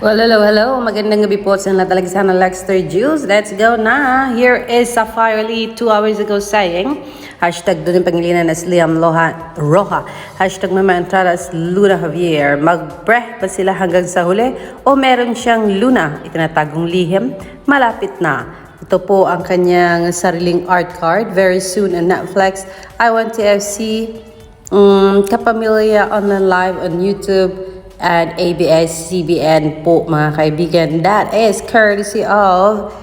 Well, hello, hello. Magandang gabi po sa lahat talaga sana Lexter Juice. Let's go na. Here is Sapphire Lee two hours ago saying, hashtag doon yung pangilinan na Liam Loha, Roja, hashtag mama entrada as Luna Javier. Mag-breath sila hanggang sa huli o meron siyang Luna, itinatagong lihim, malapit na. Ito po ang kanyang sariling art card. Very soon on Netflix. I Want TFC, um, Kapamilya Online Live on YouTube, and ABS-CBN po mga kaibigan. That is courtesy of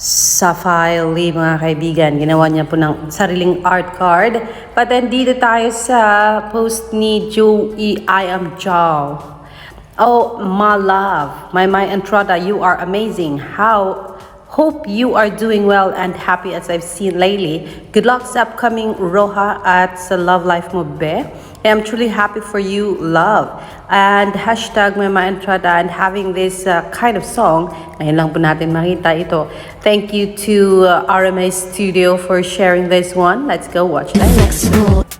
Sapphire Lee mga kaibigan. Ginawa niya po ng sariling art card. But then dito tayo sa post ni Joey I am Joe. Oh, my love, my my Entrada, you are amazing. How hope you are doing well and happy as I've seen lately. Good luck sa upcoming Roha at sa love life mo, be. I'm truly happy for you, love. And hashtag Mama Entrada and having this uh, kind of song, ngayon lang po natin makita ito. Thank you to uh, RMA Studio for sharing this one. Let's go watch that.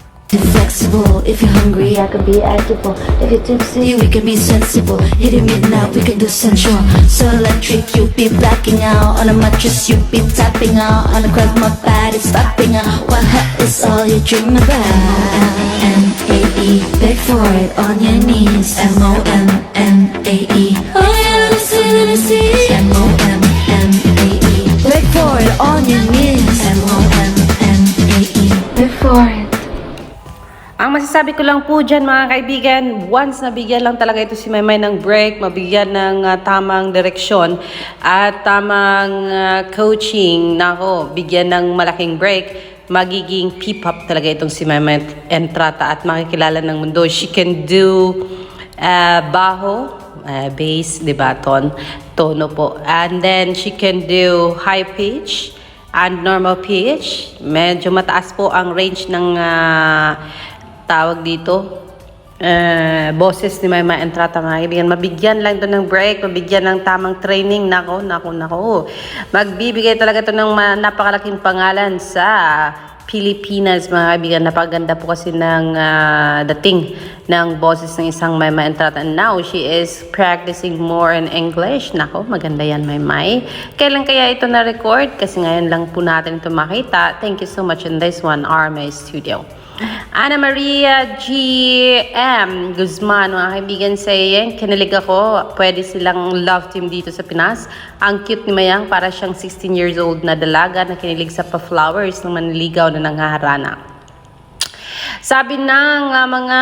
Flexible. If you're hungry, I can be agile. If you're tipsy, we can be sensible. Hit it midnight, we can do sensual. So electric, you be blacking out on a mattress. You be tapping out on the cause my body's popping out. What is all you dream about? M A E, beg for it on your knees. M O M M A E. Oh yeah, let me see, let me see. M O M M A E, beg for it on your knees. Ang masasabi ko lang po dyan mga kaibigan, once nabigyan lang talaga ito si Maymay ng break, mabigyan ng ah, tamang direksyon at tamang ah, coaching, nako, bigyan ng malaking break, magiging P-pop talaga itong si Maymay Entrata at makikilala ng mundo. She can do ah, baho, uh, bass, di ba, ton, tono po. And then she can do high pitch and normal pitch. Medyo mataas po ang range ng ah, tawag dito, eh, boses ni Mama Entrata mga kaibigan. Mabigyan lang ito ng break, mabigyan ng tamang training. Nako, nako, nako. Magbibigay talaga ito ng napakalaking pangalan sa Pilipinas mga kaibigan. Napaganda po kasi ng ah, dating ng boses ng isang Mama Entrata. And now, she is practicing more in English. Nako, maganda yan, Maymay. Kailan kaya ito na-record? Kasi ngayon lang po natin ito makita. Thank you so much in this one, RMA Studio. Ana Maria G.M. Guzman, mga kaibigan saying, kinilig ako, pwede silang love team dito sa Pinas. Ang cute ni Mayang, para siyang 16 years old na dalaga na kinilig sa pa-flowers ng manligaw na nanghaharana. Sabi ng uh, mga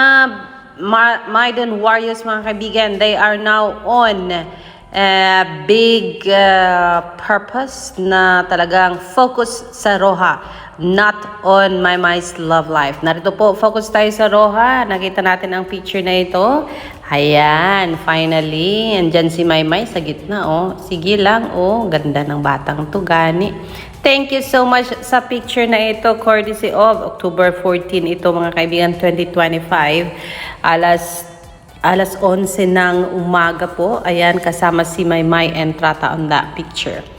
Ma- Maiden Warriors, mga kaibigan, they are now on uh, big uh, purpose na talagang focus sa Roha, not on My My's love life. Narito po, focus tayo sa Roha. Nakita natin ang picture na ito. Ayan, finally, andyan si Maymay sa gitna, oh. Sige lang, oh, ganda ng batang to, gani. Thank you so much sa picture na ito, courtesy of October 14 ito mga kaibigan 2025. Alas alas 11 ng umaga po. Ayan, kasama si Maymay and Trata on that picture.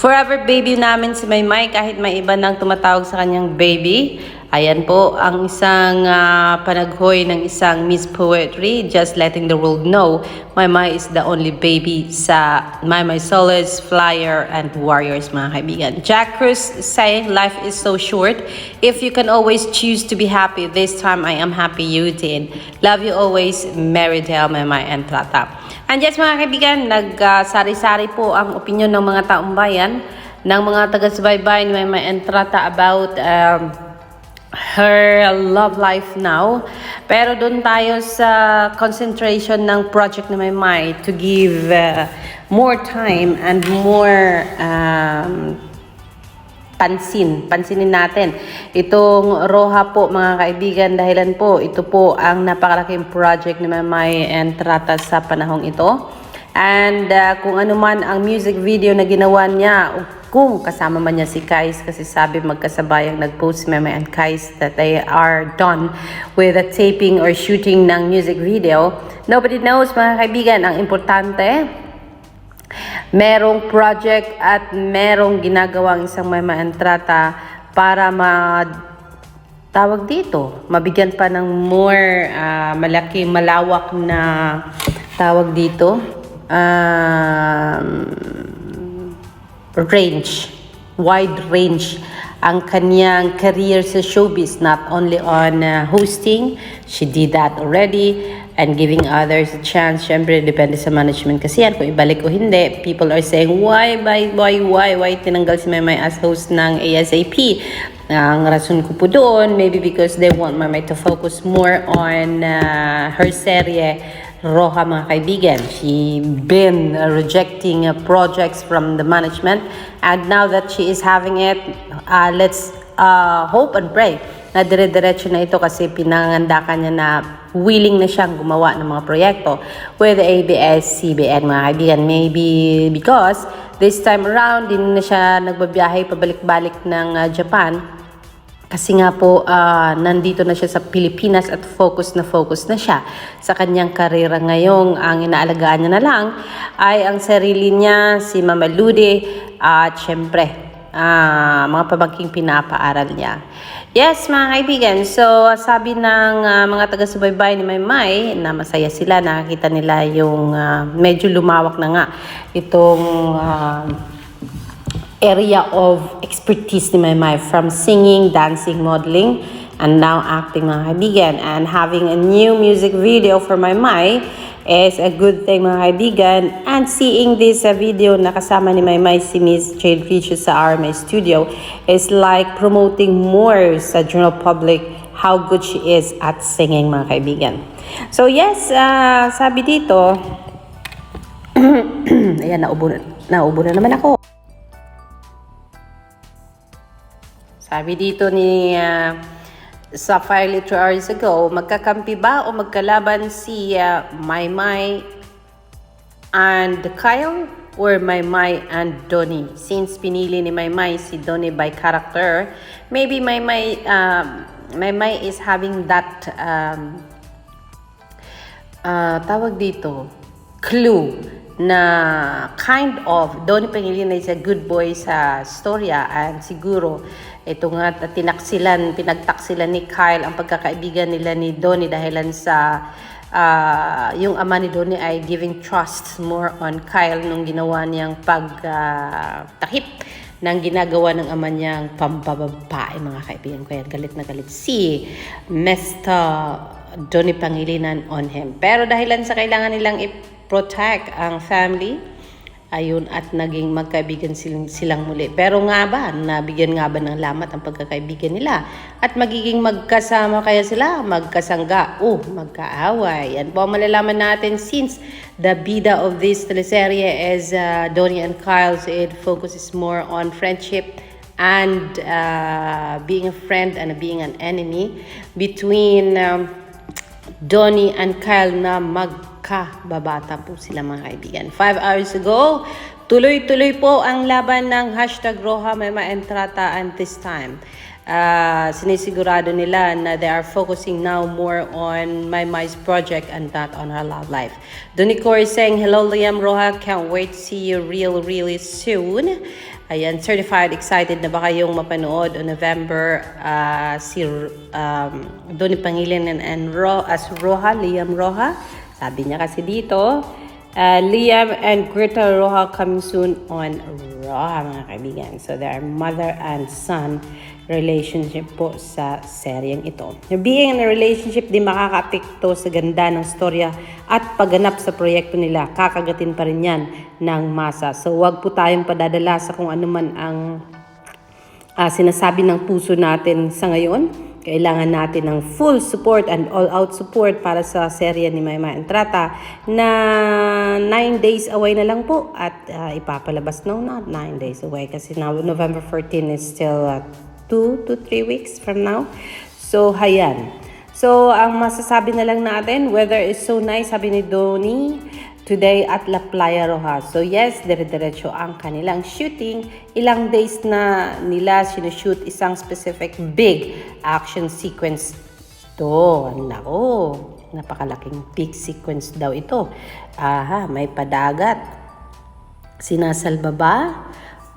Forever baby namin si Maymay kahit may iba nang tumatawag sa kanyang baby. Ayan po ang isang ah, panaghoy ng isang Miss Poetry just letting the world know Maymay is the only baby sa Maymay Solace, Flyer, and Warriors mga kaibigan. Jack Cruz saying life is so short. If you can always choose to be happy, this time I am happy you did. Love you always, Mary Del, Maymay, and Trata. And yes mga kaibigan, nagsari-sari po ang opinion ng mga taong bayan ng mga taga-subaybay ni Maymay and Trata about um, her love life now. Pero doon tayo sa concentration ng project na may May to give uh, more time and more um, pansin. Pansinin natin. Itong Roha po mga kaibigan dahilan po ito po ang napakalaking project ni Mamay and Trata sa panahong ito. And uh, kung ano man ang music video na ginawa niya, kung kasama man niya si Kais, kasi sabi magkasabayang nag-post si Meme and Kais that they are done with the taping or shooting ng music video. Nobody knows mga kaibigan, ang importante, merong project at merong ginagawang isang may maentrata para ma tawag dito, mabigyan pa ng more ah, malaki, malawak na tawag dito, um, range, wide range ang kanyang career sa showbiz, not only on uh, hosting, she did that already, and giving others a chance, syempre, depende sa management kasi yan, kung ibalik o hindi, people are saying, why, why, why, why, why tinanggal si Maymay as host ng ASAP? Ang rason ko po doon, maybe because they want Maymay to focus more on uh, her serye, Roja mga kaibigan. She been rejecting uh, projects from the management and now that she is having it, uh, let's uh, hope and pray na dire-diretso na ito kasi pinangandakan niya na willing na siyang gumawa ng mga proyekto with ABS-CBN mga kaibigan. Maybe because this time around, din na siya nagbabiyahe pabalik-balik ng uh, Japan. Kasi nga po, ah, nandito na siya sa Pilipinas at focus na focus na siya sa kanyang karera. Ngayong ang inaalagaan niya na lang ay ang sarili niya, si Mama Lude, at syempre, ah, mga pamangking pinapaaral niya. Yes, mga kaibigan. So, sabi ng ah, mga taga-subaybay ni Maymay na masaya sila, nakakita nila yung ah, medyo lumawak na nga itong ah, area of expertise ni Maymay from singing, dancing, modeling, and now acting mga kaibigan. And having a new music video for Maymay is a good thing mga kaibigan. And seeing this uh, video na kasama ni Maymay si Miss Jade Richo sa RMA Studio is like promoting more sa general public how good she is at singing mga kaibigan. So yes, uh, sabi dito, ayan, naubo na, naubo na naman ako. Sabi dito ni uh, Sapphire Little hours ago, magkakampi ba o magkalaban si uh, Maymay and Kyle or Maymay and Donnie? Since pinili ni Maymay si Donnie by character, maybe Maymay, um, Maymay is having that um, ah, tawag dito, clue na kind of, Donnie Pangilinan is a good boy sa storya and siguro ito nga tinaksilan, pinagtaksilan ni Kyle ang pagkakaibigan nila ni Donnie dahilan sa ah, yung ama ni Donnie ay giving trust more on Kyle nung ginawa niyang pagtakip ng ginagawa ng ama niyang pambababae mga kaibigan ko yan. Galit na galit si Mr. Donnie Pangilinan on him. Pero dahilan sa kailangan nilang i-protect ang family, ayun, at naging magkaibigan silang, muli. Pero nga ba, nabigyan nga ba ng lamat ang pagkakaibigan nila? At magiging magkasama kaya sila, magkasangga, o magkaaway. Yan po ang malalaman natin since the bida of this teleserye is uh, Donnie and Kyle. So it focuses more on friendship and uh, being a friend and being an enemy between um, Donnie and Kyle na magkababata po sila mga kaibigan. Five hours ago, tuloy-tuloy po ang laban ng hashtag Roja Mema Entrata and this time. ah, sinisigurado nila na they are focusing now more on My Mai's project and not on her love life. Donnie Corey saying, Hello Liam Roja, can't wait to see you real really soon. Ayan, certified excited na ba kayong mapanood on November ah, si um, Donnie Pangilinan and Ro as Roja, Liam Roja. Sabi niya kasi dito, ah, Liam and Greta Roja coming soon on Roja mga kaibigan. So they are mother and son relationship po sa seryeng ito. Being in a relationship, di makaka-apekto sa ganda ng storya at pagganap sa proyekto nila. Kakagatin pa rin yan ng masa. So wag po tayong padadala sa kung ano man ang ah, sinasabi ng puso natin sa ngayon. Kailangan natin ng full support and all-out support para sa serye ni Mayma Entrata na 9 days away na lang po at ah, ipapalabas no not 9 days away kasi now November 14 is still 2 to 3 weeks from now. So, hayan. So, ang masasabi na lang natin, weather is so nice, sabi ni Donnie, today at La Playa Roja. So, yes, dire-diretso ang kanilang shooting. Ilang days na nila sinushoot isang specific big action sequence to. Nako, napakalaking big sequence daw ito. Aha, may padagat. Sinasalba ba?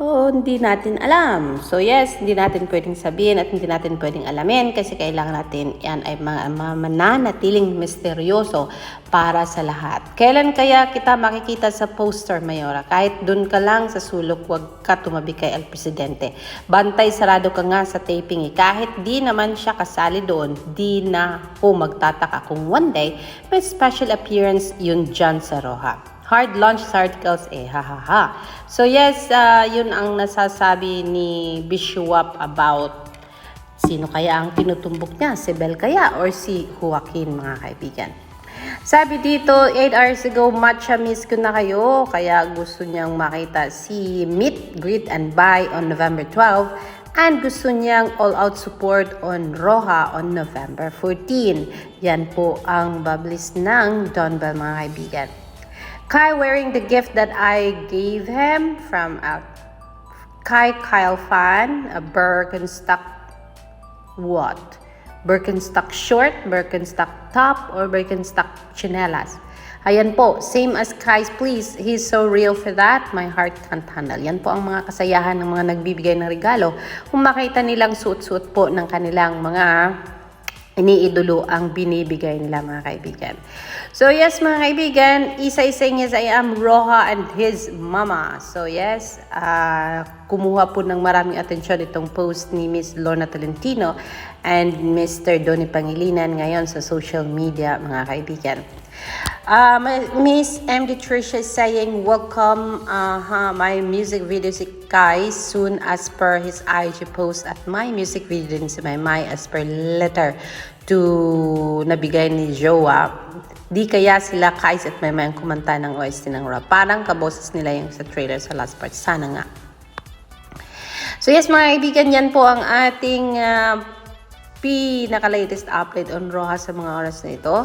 Oh, hindi natin alam. So yes, hindi natin pwedeng sabihin at hindi natin pwedeng alamin kasi kailangan natin yan ay ma- ma- mananatiling misteryoso para sa lahat. Kailan kaya kita makikita sa poster, Mayora? Kahit dun ka lang sa sulok, wag ka tumabi kay El Presidente. Bantay sarado ka nga sa taping eh. Kahit di naman siya kasali doon, di na po magtataka kung one day may special appearance yun dyan sa Roha hard launch articles eh, ha ha ha. So yes, uh, yun ang nasasabi ni Bishop about sino kaya ang tinutumbok niya, si Bel kaya or si Joaquin mga kaibigan. Sabi dito, 8 hours ago, matcha miss ko na kayo. Kaya gusto niyang makita si Meet, Greet, and Buy on November 12. And gusto niyang all-out support on Roja on November 14. Yan po ang bablis ng Don Bell mga kaibigan. Kai wearing the gift that I gave him from uh, Kai Kyle fan, a Birkenstock what? Birkenstock short, Birkenstock top, or Birkenstock chinelas. Ayan po, same as Kai's please. He's so real for that. My heart can't handle. Yan po ang mga kasayahan ng mga nagbibigay ng regalo. Kung makita nilang suot-suot po ng kanilang mga iniidolo ang binibigay nila mga kaibigan. So yes mga kaibigan, isa-isa yes I am Roja and his mama. So yes, ah, kumuha po ng maraming atensyon itong post ni Miss Lorna Tolentino and Mr. Donny Pangilinan ngayon sa social media mga kaibigan. Uh, Miss MD Tricia is saying, welcome uh, my music video si Kai soon as per his IG post at my music video din si Maymay as per letter to nabigay ni Joa. Di kaya sila Kais at Maymay ang kumanta ng OST ng rap. Parang kaboses nila yung sa trailer sa last part. Sana nga. So yes mga kaibigan, yan po ang ating uh, pinaka-latest update on Roja sa mga oras na ito.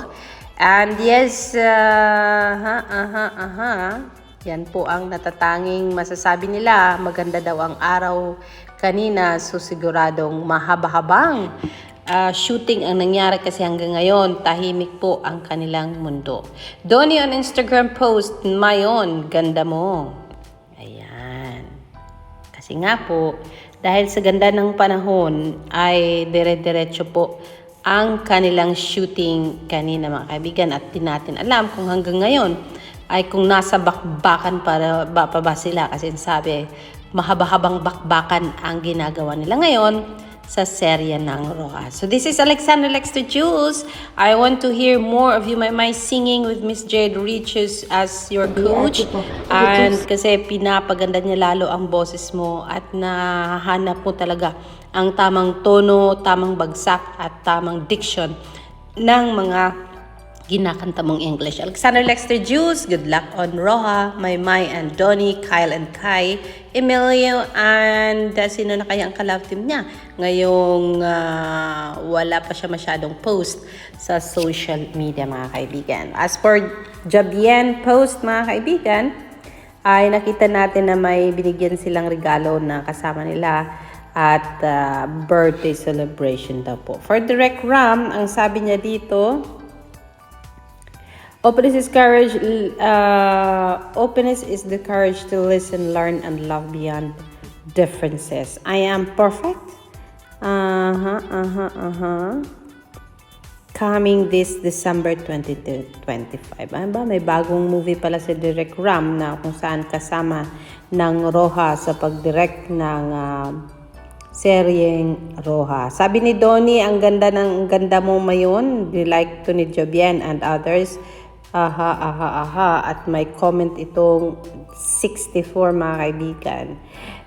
And yes, uh, ha, aha, aha, yan po ang natatanging masasabi nila. Maganda daw ang araw kanina, so siguradong mahaba-habang uh, shooting ang nangyari kasi hanggang ngayon, tahimik po ang kanilang mundo. Donnie on Instagram post, Mayon, ganda mo. Ayan. Kasi nga po, dahil sa ganda ng panahon, ay dire-diretso po ang kanilang shooting kanina mga kaibigan at di natin alam kung hanggang ngayon ay kung nasa bakbakan para ba pa ba sila kasi sabi mahaba-habang bakbakan ang ginagawa nila ngayon sa serya ng Roa. So this is Alexander Lexter Jules. I want to hear more of you, my, my singing with Miss Jade Riches as your coach. And kasi pinapaganda niya lalo ang boses mo at nahahanap mo talaga ang tamang tono, tamang bagsak at tamang diction ng mga ginakanta mong English. Alexander Lexter Juice, good luck on Roha, Maymay and Donnie, Kyle and Kai, Emilio, and uh, sino na kaya ang kalove team niya? Ngayong uh, wala pa siya masyadong post sa social media mga kaibigan. As for Jabien post mga kaibigan, ay nakita natin na may binigyan silang regalo na kasama nila at uh, birthday celebration daw po. For Direct Ram, ang sabi niya dito, Openness is courage. Uh, openness is the courage to listen, learn, and love beyond differences. I am perfect. Uh huh. Uh huh. Uh huh. Coming this December 2025. Ano ba? May bagong movie pala si Direk Ram na kung saan kasama ng Roja sa pag-direct ng uh, seryeng Roja. Sabi ni Donnie, ang ganda ng ang ganda mo mayon. You like to ni Jobian and others. Aha, aha, aha. At may comment itong 64 mga kaibigan.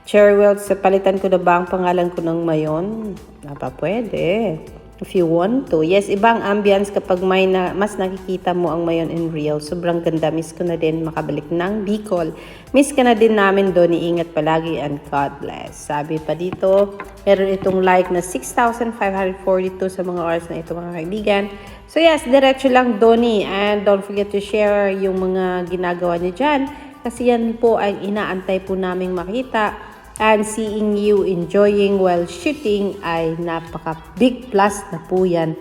Cherry Wells, palitan ko na ba ang pangalan ko ng mayon? Napa pwede. If you want to. Yes, ibang ambience kapag may na, mas nakikita mo ang mayon in real. Sobrang ganda. Miss ko na din makabalik ng Bicol. Miss ka na din namin doon. Iingat palagi and God bless. Sabi pa dito, meron itong like na 6,542 sa mga oras na ito mga kaibigan. So yes, diretso lang Donnie. And don't forget to share yung mga ginagawa niyo dyan. Kasi yan po ay inaantay po naming makita and seeing you enjoying while shooting ay napaka big plus na po yan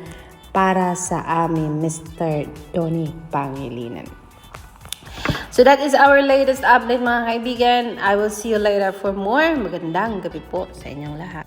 para sa amin, Mr. Donnie Pangilinan. So that is our latest update mga kaibigan. I will see you later for more. Magandang gabi po sa inyong lahat.